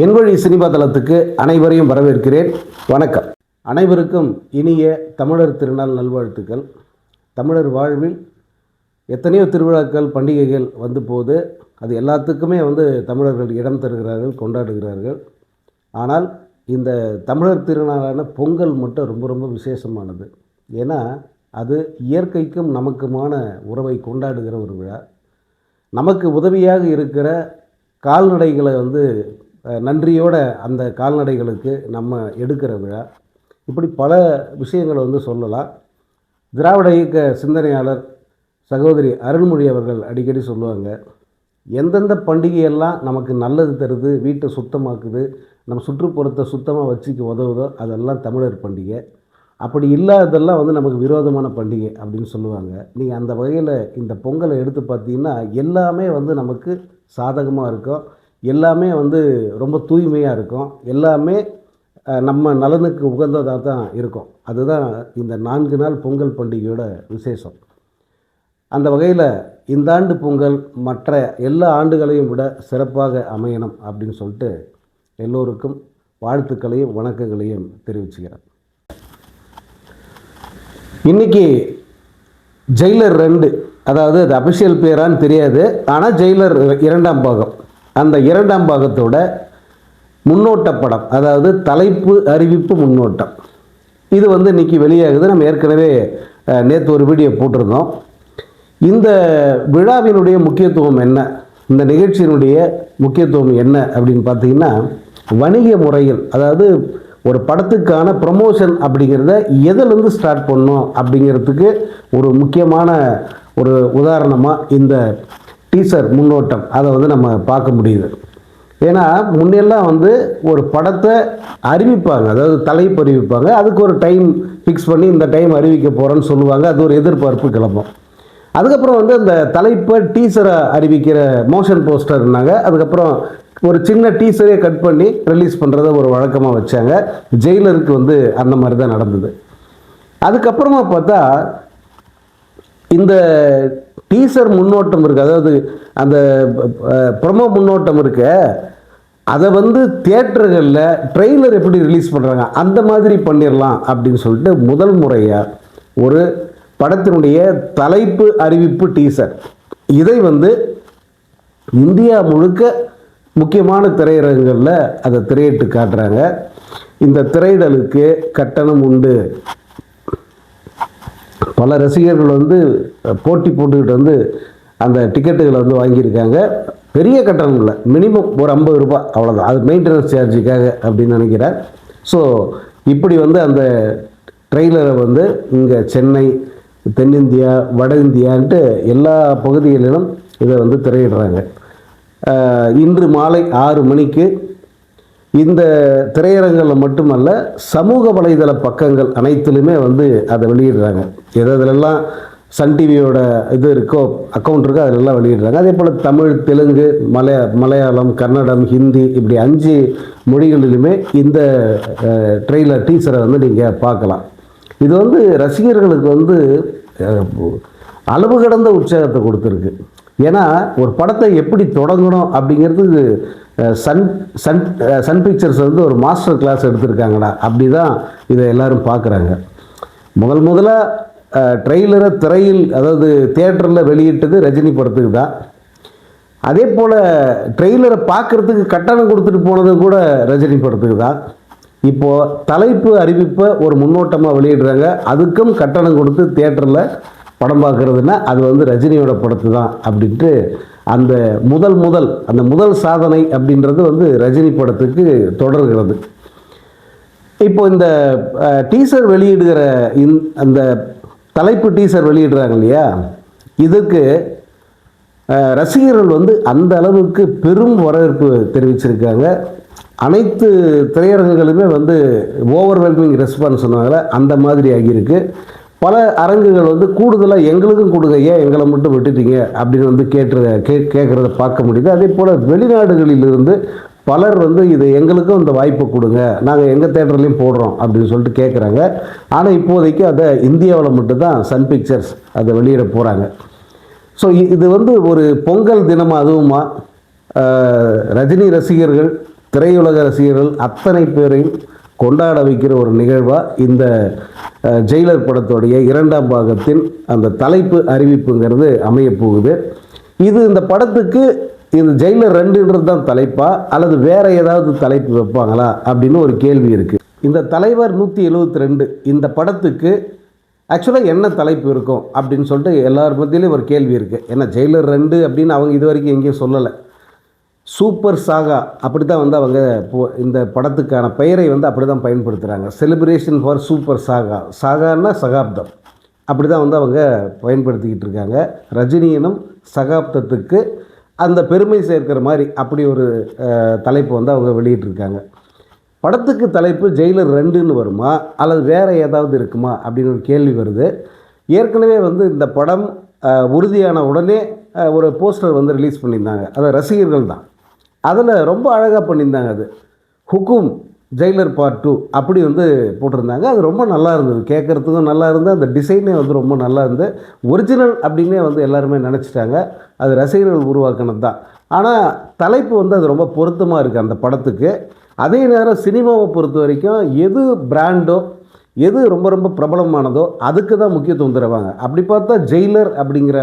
என்வழி cinema தளத்துக்கு அனைவரையும் வரவேற்கிறேன். வணக்கம். அனைவருக்கும் இனிய தமிழர் திருநாள் நல்வாழ்த்துக்கள். தமிழர் வாழ்வில் எத்தனையோ திருவிழாக்கள் பண்டிகைகள் வந்து போது அது எல்லாத்துக்குமே வந்து தமிழர்கள் இடம் தருகிறார்கள் கொண்டாடுகிறார்கள். ஆனால் இந்த தமிழர் திருநாளான பொங்கல் மட்டும் ரொம்ப ரொம்ப விசேஷமானது. ஏன்னா அது இயற்கைக்கும் நமக்குமான உறவை கொண்டாடுகிற ஒரு விழா. நமக்கு உதவியாக இருக்கிற கால்நடைகளை வந்து நன்றியோட அந்த கால்நடைகளுக்கு நம்ம எடுக்கிற விழா. இப்படி பல விஷயங்களை வந்து சொல்லலாம். திராவிட இயக்க சிந்தனையாளர் சகோதரி அருள்மொழி அவர்கள் அடிக்கடி சொல்லுவாங்க எந்தெந்த பண்டிகையெல்லாம் நமக்கு நல்லது தருது வீட்டை சுத்தமாக்குது நம்ம சுற்றுப்புறத்தை சுத்தமாக வச்சுக்க உதவுதோ அதெல்லாம் தமிழர் பண்டிகை. அப்படி இல்லாததெல்லாம் வந்து நமக்கு விரோதமான பண்டிகை அப்படின்னு சொல்லுவாங்க. நீங்கள் அந்த வகையில் இந்த பொங்கலை எடுத்து பார்த்தீங்கன்னா எல்லாமே வந்து நமக்கு சாதகமாக இருக்கும். எல்லாமே வந்து ரொம்ப தூய்மையாக இருக்கும். எல்லாமே நம்ம நலனுக்கு உகந்ததாக தான் இருக்கும். அதுதான் இந்த நான்கு நாள் பொங்கல் பண்டிகையோட விசேஷம். அந்த வகையில் இந்த ஆண்டு பொங்கல் மற்ற எல்லா ஆண்டுகளையும் விட சிறப்பாக அமையணும் அப்படின்னு சொல்லிட்டு எல்லோருக்கும் வாழ்த்துக்களையும் வணக்கங்களையும் தெரிவிச்சுக்கிறேன். இன்னைக்கு ஜெயிலர் ரெண்டு அதாவது அது அபிஷியல் பேரான்னு தெரியாது. ஆனால் ஜெயிலர் இரண்டாம் பாகம். அந்த இரண்டாம் பாகத்தோட முன்னோட்ட படம் அதாவது தலைப்பு அறிவிப்பு முன்னோட்டம். இது வந்து இன்றைக்கி வெளியாகுது. நம்ம ஏற்கனவே நேற்று ஒரு வீடியோ போட்டிருந்தோம். இந்த விழாவினுடைய முக்கியத்துவம் என்ன? இந்த நிகழ்ச்சியினுடைய முக்கியத்துவம் என்ன அப்படின்னு பார்த்தீங்கன்னா வணிக முறையில் அதாவது ஒரு படத்துக்கான ப்ரமோஷன் அப்படிங்கிறத எதிலிருந்து ஸ்டார்ட் பண்ணோம் அப்படிங்கிறதுக்கு ஒரு முக்கியமான ஒரு உதாரணமாக இந்த டீசர் முன்னோட்டம். அதை வந்து நம்ம பார்க்க முடியுது. ஏன்னா முன்னெல்லாம் வந்து ஒரு படத்தை அறிவிப்பாங்க. அதாவது தலைப்பு அறிவிப்பாங்க. அதுக்கு ஒரு டைம் ஃபிக்ஸ் பண்ணி இந்த டைம் அறிவிக்க போகிறேன்னு சொல்லுவாங்க. அது ஒரு எதிர்பார்ப்பு கிளம்பும். அதுக்கப்புறம் வந்து அந்த தலைப்பை டீசரை அறிவிக்கிற மோஷன் போஸ்டர்னாங்க அதுக்கப்புறம் ஒரு சின்ன டீசரே கட் பண்ணி ரிலீஸ் பண்ணுறத ஒரு வழக்கமாக வச்சாங்க. ஜெயிலருக்கு வந்து அந்த மாதிரி தான் நடந்தது. அதுக்கப்புறமா பார்த்தா இந்த டீசர் முன்னோட்டம் இருக்குது அதாவது அந்த ப்ரொமோ முன்னோட்டம் இருக்க. அதை வந்து தியேட்டர்களில் ட்ரெய்லர் எப்படி ரிலீஸ் பண்ணுறாங்க அந்த மாதிரி பண்ணிடலாம் அப்படின்னு சொல்லிட்டு முதல் முறையாக ஒரு படத்தினுடைய தலைப்பு அறிவிப்பு டீசர். இதை வந்து இந்தியா முழுக்க முக்கியமான திரையரங்குகளில் அதை திரையிட்டு காட்டுறாங்க. இந்த திரையிடலுக்கு கட்டணம் உண்டு. பல ரசிகர்கள் வந்து போட்டி போட்டுக்கிட்டு வந்து அந்த டிக்கெட்டுகளை வந்து வாங்கியிருக்காங்க. பெரிய கட்டணம் இல்லை. மினிமம் ஒரு ஐம்பது ரூபாய். அவ்வளோதான் அது மெயின்டெனன்ஸ் சார்ஜுக்காக அப்படின்னு நினைக்கிறேன். ஸோ இப்படி வந்து அந்த ட்ரெய்லரை வந்து இங்கே சென்னை தென்னிந்தியா வட இந்தியான்ட்டு எல்லா பகுதிகளிலும் இதை வந்து திரையிடுறாங்க. இன்று மாலை ஆறு மணிக்கு இந்த திரையரங்கில் மட்டுமல்ல சமூக வலைதள பக்கங்கள் அனைத்திலுமே வந்து அதை வெளியிடுறாங்க. எது அதிலெல்லாம் சன் டிவியோட இது இருக்கோ அக்கௌண்ட் இருக்கோ அதிலெல்லாம் வெளியிடுறாங்க. அதே போல் தமிழ் தெலுங்கு மலையா மலையாளம் கன்னடம் ஹிந்தி இப்படி அஞ்சு மொழிகளிலுமே இந்த ட்ரெய்லர் டீசரை வந்து நீங்கள் பார்க்கலாம். இது வந்து ரசிகர்களுக்கு வந்து அளவு கடந்த உற்சாகத்தை கொடுத்துருக்கு. ஏன்னா ஒரு படத்தை எப்படி தொடங்கணும் அப்படிங்கிறது சன் சன் சன் பிக்சர்ஸ் வந்து ஒரு மாஸ்டர் கிளாஸ் எடுத்திருக்காங்கடா. அப்படி தான் இதை எல்லோரும் பார்க்குறாங்க முதல் முதலாக ட்ரெய்லரை திரையில் அதாவது தேட்டரில் வெளியிட்டது ரஜினி படத்துக்கு தான். அதே போல் ட்ரெய்லரை பார்க்குறதுக்கு கட்டணம் கொடுத்துட்டு போனது கூட ரஜினி படத்துக்கு தான். இப்போது தலைப்பு அறிவிப்பை ஒரு முன்னோட்டமாக வெளியிடுறாங்க. அதுக்கும் கட்டணம் கொடுத்து தேட்டரில் படம் பார்க்குறதுன்னா அது வந்து ரஜினியோட படத்து தான் அப்படின்ட்டு அந்த முதல் முதல் அந்த முதல் சாதனை அப்படின்றது வந்து ரஜினி படத்துக்கு தொடர்கிறது. இப்போ இந்த டீசர் வெளியிடுகிற இந் அந்த தலைப்பு டீசர் வெளியிடுறாங்க இல்லையா? இதுக்கு ரசிகர்கள் வந்து அந்த அளவுக்கு பெரும் வரவேற்பு தெரிவிச்சிருக்காங்க. அனைத்து திரையரங்குகளுமே வந்து ஓவர்வெல்மிங் ரெஸ்பான்ஸ் சொன்னாங்களே அந்த மாதிரி ஆகியிருக்கு. பல அரங்குகள் வந்து கூடுதலாக எங்களுக்கும் கொடுங்க. ஏன் எங்களை மட்டும் விட்டுட்டீங்க? அப்படின்னு வந்து கேட்டு கே கேட்குறத பார்க்க முடியுது. அதே போல் வெளிநாடுகளிலிருந்து பலர் வந்து இது எங்களுக்கும் இந்த வாய்ப்பை கொடுங்க. நாங்கள் எங்கள் தேட்டர்லேயும் போடுறோம் அப்படின்னு சொல்லிட்டு கேட்குறாங்க ஆனால் இப்போதைக்கு அதை இந்தியாவில் மட்டும்தான் சன் பிக்சர்ஸ் அதை வெளியிட போகிறாங்க ஸோ இது வந்து ஒரு பொங்கல் தினமாக அதுவுமா ரஜினி ரசிகர்கள் திரையுலக ரசிகர்கள் அத்தனை பேரையும் கொண்டாட வைக்கிற ஒரு நிகழ்வாக இந்த ஜெயிலர் படத்துடைய இரண்டாம் பாகத்தின் அந்த தலைப்பு அறிவிப்புங்கிறது அமையப்போகுது. இது இந்த படத்துக்கு இந்த ஜெயிலர் ரெண்டுன்றது தான் தலைப்பா? அல்லது வேற ஏதாவது தலைப்பு வைப்பாங்களா? அப்படின்னு ஒரு கேள்வி இருக்குது இந்த தலைவர் நூற்றி எழுபத்தி ரெண்டு இந்த படத்துக்கு ஆக்சுவலாக என்ன தலைப்பு இருக்கும்? அப்படின்னு சொல்லிட்டு எல்லார் மத்தியிலையும் ஒரு கேள்வி இருக்குது ஏன்னா ஜெயிலர் ரெண்டு அப்படின்னு அவங்க இது வரைக்கும் எங்கேயும் சொல்லலை. சூப்பர் சாகா அப்படி தான் வந்து அவங்க இப்போ இந்த படத்துக்கான பெயரை வந்து அப்படி தான் பயன்படுத்துகிறாங்க செலிப்ரேஷன் ஃபார் சூப்பர் சாகா சாகான்னா சகாப்தம். அப்படி தான் வந்து அவங்க பயன்படுத்திக்கிட்டு இருக்காங்க. ரஜினியனும் சகாப்தத்துக்கு அந்த பெருமை சேர்க்கிற மாதிரி அப்படி ஒரு தலைப்பு வந்து அவங்க வெளியிட்டிருக்காங்க. படத்துக்கு தலைப்பு ஜெயிலர் ரெண்டுன்னு வருமா? அல்லது வேறு ஏதாவது இருக்குமா? அப்படின்னு ஒரு கேள்வி வருது. ஏற்கனவே வந்து இந்த படம் உறுதியான உடனே ஒரு போஸ்டர் வந்து ரிலீஸ் பண்ணியிருந்தாங்க. அது ரசிகர்கள் தான் அதில் ரொம்ப அழகாக பண்ணியிருந்தாங்க அது. ஹுக்கும் ஜெயிலர் பார்ட் டூ அப்படி வந்து போட்டிருந்தாங்க. அது ரொம்ப நல்லா இருந்தது. கேட்குறதுக்கும் நல்லா இருந்தது. அந்த டிசைனே வந்து ரொம்ப நல்லா இருந்தது. ஒரிஜினல் அப்படின்னே வந்து எல்லாருமே நினச்சிட்டாங்க. அது ரசிகர்கள் உருவாக்கினது தான் ஆனால் தலைப்பு வந்து அது ரொம்ப பொருத்தமாக இருக்குது அந்த படத்துக்கு. அதே நேரம் சினிமாவை பொறுத்த வரைக்கும் எது பிராண்டோ எது ரொம்ப ரொம்ப பிரபலமானதோ அதுக்கு தான் முக்கியத்துவம் தருவாங்க. அப்படி பார்த்தா ஜெயிலர் அப்படிங்கிற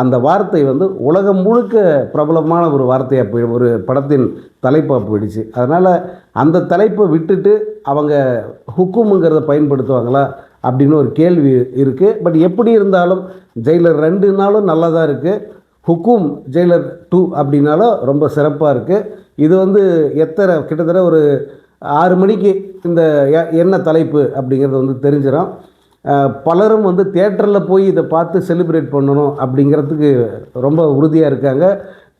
அந்த வார்த்தை வந்து உலகம் முழுக்க பிரபலமான ஒரு வார்த்தையாக போய் ஒரு படத்தின் தலைப்பாக போயிடுச்சு. அதனால் அந்த தலைப்பை விட்டுட்டு அவங்க ஹுக்குமுங்கிறத பயன்படுத்துவாங்களா அப்படின்னு ஒரு கேள்வி இருக்குது பட் எப்படி இருந்தாலும் ஜெயிலர் ரெண்டுனாலும் நல்லா தான் இருக்குது ஹுக்கும் ஜெயிலர் டூ அப்படின்னாலும் ரொம்ப சிறப்பாக இருக்குது இது வந்து எத்தனை கிட்டத்தட்ட ஒரு ஆறு மணிக்கு இந்த எ- என்ன தலைப்பு அப்படிங்கிறது வந்து தெரிஞ்சிடும் பலரும் வந்து தேட்டரில் போய் இதை பார்த்து செலிப்ரேட் பண்ணணும் அப்படிங்கிறதுக்கு ரொம்ப உறுதியாக இருக்காங்க.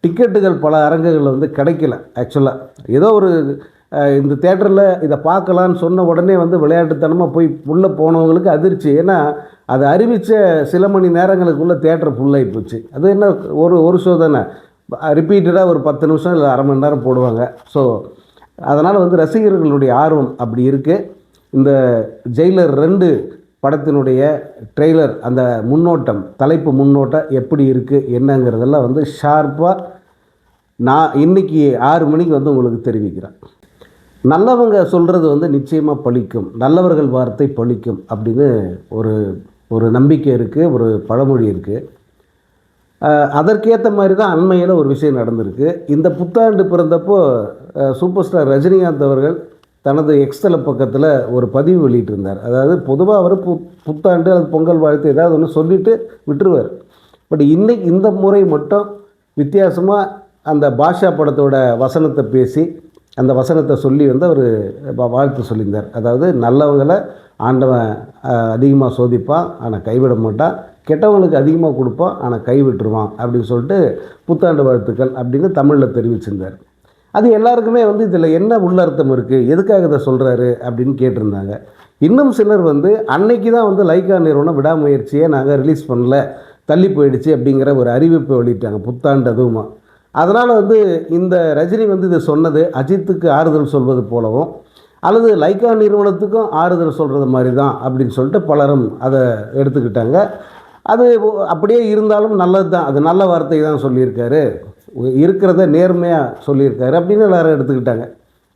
டிக்கெட்டுகள் பல அரங்குகளில் வந்து கிடைக்கல ஆக்சுவலாக ஏதோ ஒரு இந்த தேட்டரில் இதை பார்க்கலான்னு சொன்ன உடனே வந்து விளையாட்டுத்தனமாக போய் உள்ளே போனவங்களுக்கு அதிர்ச்சி. ஏன்னா அது அறிவித்த சில மணி நேரங்களுக்குள்ளே தேட்டர் ஃபுல்லாகி போச்சு. அது என்ன ஒரு ஒரு ஷோ தானே. ரிப்பீட்டடாக ஒரு பத்து நிமிஷம் இல்லை அரை மணி நேரம் போடுவாங்க. ஸோ அதனால் வந்து ரசிகர்களுடைய ஆர்வம் அப்படி இருக்குது இந்த ஜெயிலர் ரெண்டு படத்தினுடைய ட்ரெய்லர் அந்த முன்னோட்டம் தலைப்பு முன்னோட்டம் எப்படி இருக்குது என்னங்கிறதெல்லாம் வந்து ஷார்ப்பாக நான் இன்னைக்கு ஆறு மணிக்கு வந்து உங்களுக்கு தெரிவிக்கிறேன். நல்லவங்க சொல்கிறது வந்து நிச்சயமாக பழிக்கும் நல்லவர்கள் வார்த்தை பழிக்கும் அப்படின்னு ஒரு ஒரு நம்பிக்கை இருக்குது ஒரு பழமொழி இருக்குது அதற்கேற்ற மாதிரி தான் அண்மையில் ஒரு விஷயம் நடந்திருக்கு. இந்த புத்தாண்டு பிறந்தப்போ சூப்பர் ஸ்டார் ரஜினிகாந்த் அவர்கள் தனது எக்ஸ்தல பக்கத்தில் ஒரு பதிவு வெளியிட்டிருந்தார். அதாவது பொதுவாக அவர் பு புத்தாண்டு அது பொங்கல் வாழ்த்து ஏதாவது ஒன்று சொல்லிட்டு விட்டுருவார். பட் இன்னைக்கு இந்த முறை மட்டும் வித்தியாசமாக அந்த பாஷா படத்தோட வசனத்தை பேசி அந்த வசனத்தை சொல்லி வந்து அவர் வாழ்த்து சொல்லியிருந்தார். அதாவது நல்லவங்களை ஆண்டவன் அதிகமாக சோதிப்பான் ஆனால் கைவிட மாட்டான். கெட்டவங்களுக்கு அதிகமாக கொடுப்பான் ஆனால் கைவிட்டுருவான் அப்படின்னு சொல்லிட்டு புத்தாண்டு வாழ்த்துக்கள் அப்படின்னு தமிழில் தெரிவிச்சிருந்தார். அது எல்லாருக்குமே வந்து இதில் என்ன உள்ளர்த்தம் இருக்குது எதுக்காக இதை சொல்கிறாரு அப்படின்னு கேட்டிருந்தாங்க. இன்னும் சிலர் வந்து அன்னைக்கு தான் வந்து லைக்கா நிறுவனம் விடாமுயற்சியை நாங்கள் ரிலீஸ் பண்ணல தள்ளி போயிடுச்சு அப்படிங்கிற ஒரு அறிவிப்பை வெளியிட்டாங்க புத்தாண்டு அதுவுமா. அதனால் வந்து இந்த ரஜினி வந்து இதை சொன்னது அஜித்துக்கு ஆறுதல் சொல்வது போலவும் அல்லது லைக்கா நிறுவனத்துக்கும் ஆறுதல் சொல்கிறது மாதிரி தான் அப்படின்னு சொல்லிட்டு பலரும் அதை எடுத்துக்கிட்டாங்க. அது அப்படியே இருந்தாலும் நல்லது தான் அது நல்ல வார்த்தை தான் சொல்லியிருக்காரு. இருக்கிறத நேர்மையாக சொல்லியிருக்காரு அப்படின்னு எல்லோரும் எடுத்துக்கிட்டாங்க.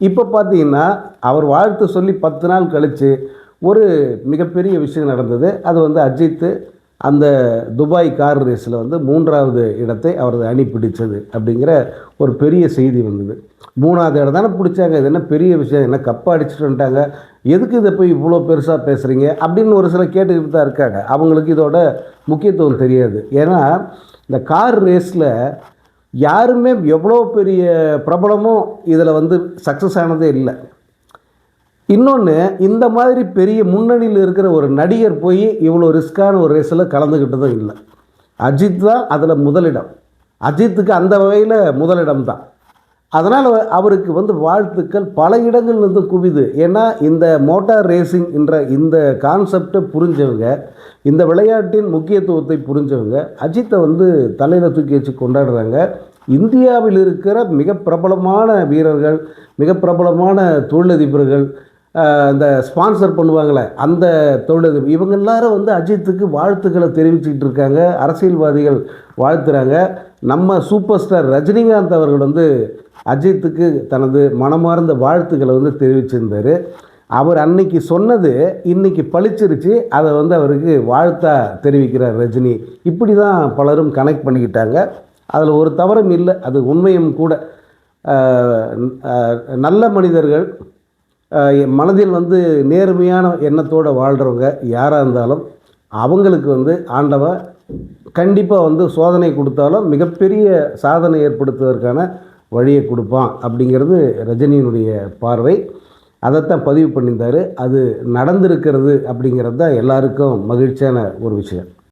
இப்போ பார்த்தீங்கன்னா அவர் வாழ்த்து சொல்லி பத்து நாள் கழித்து ஒரு மிகப்பெரிய விஷயம் நடந்தது. அது வந்து அஜித்து அந்த துபாய் கார் ரேஸில் வந்து மூன்றாவது இடத்தை அவரது அணி பிடித்தது அப்படிங்கிற ஒரு பெரிய செய்தி வந்தது. மூணாவது இடம் தானே பிடிச்சாங்க. இது என்ன பெரிய விஷயம்? என்ன கப்பா அடிச்சுட்டு வந்துட்டாங்க எதுக்கு இதை போய் இவ்வளோ பெருசாக பேசுகிறீங்க அப்படின்னு ஒரு சிலர் கேட்டுக்கிட்டு தான் இருக்காங்க. அவங்களுக்கு இதோட முக்கியத்துவம் தெரியாது. ஏன்னா இந்த கார் ரேஸில் யாருமே எவ்வளோ பெரிய பிரபலமும் இதில் வந்து சக்ஸஸ் ஆனதே இல்லை. இன்னொன்று இந்த மாதிரி பெரிய முன்னணியில் இருக்கிற ஒரு நடிகர் போய் இவ்வளோ ரிஸ்க்கான ஒரு ரேஸில் கலந்துக்கிட்டதும் இல்லை. அஜித் தான் அதில் முதலிடம். அஜித்துக்கு அந்த வகையில் முதலிடம் தான் அதனால் அவருக்கு வந்து வாழ்த்துக்கள் பல இடங்கள்லேருந்து குவிது. ஏன்னா இந்த மோட்டார் ரேசிங் என்ற இந்த கான்செப்டை புரிஞ்சவங்க இந்த விளையாட்டின் முக்கியத்துவத்தை புரிஞ்சவங்க அஜித்தை வந்து தலையில் தூக்கி வச்சு கொண்டாடுறாங்க. இந்தியாவில் இருக்கிற மிக பிரபலமான வீரர்கள் மிக பிரபலமான தொழிலதிபர்கள் இந்த ஸ்பான்சர் பண்ணுவாங்களே அந்த தொழிலதிபர் இவங்க எல்லாரும் வந்து அஜித்துக்கு வாழ்த்துக்களை தெரிவிச்சுக்கிட்டு இருக்காங்க. அரசியல்வாதிகள் வாழ்த்துறாங்க. நம்ம சூப்பர் ஸ்டார் ரஜினிகாந்த் அவர்கள் வந்து அஜித்துக்கு தனது மனமார்ந்த வாழ்த்துக்களை வந்து தெரிவிச்சிருந்தார். அவர் அன்னைக்கு சொன்னது இன்னைக்கு பளிச்சிருச்சு. அதை வந்து அவருக்கு வாழ்த்தா தெரிவிக்கிறார் ரஜினி. இப்படி தான் பலரும் கனெக்ட் பண்ணிக்கிட்டாங்க. அதில் ஒரு தவறும் இல்லை. அது உண்மையும் கூட. நல்ல மனிதர்கள் மனதில் வந்து நேர்மையான எண்ணத்தோடு வாழ்கிறவங்க யாராக இருந்தாலும் அவங்களுக்கு வந்து ஆண்டவன் கண்டிப்பாக வந்து சோதனை கொடுத்தாலும் மிகப்பெரிய சாதனை ஏற்படுத்துவதற்கான வழியை கொடுப்பான் அப்படிங்கிறது ரஜினியினுடைய பார்வை. அதைத்தான் பதிவு பண்ணியிருந்தார். அது நடந்திருக்கிறது அப்படிங்கிறது தான் எல்லாருக்கும் மகிழ்ச்சியான ஒரு விஷயம்.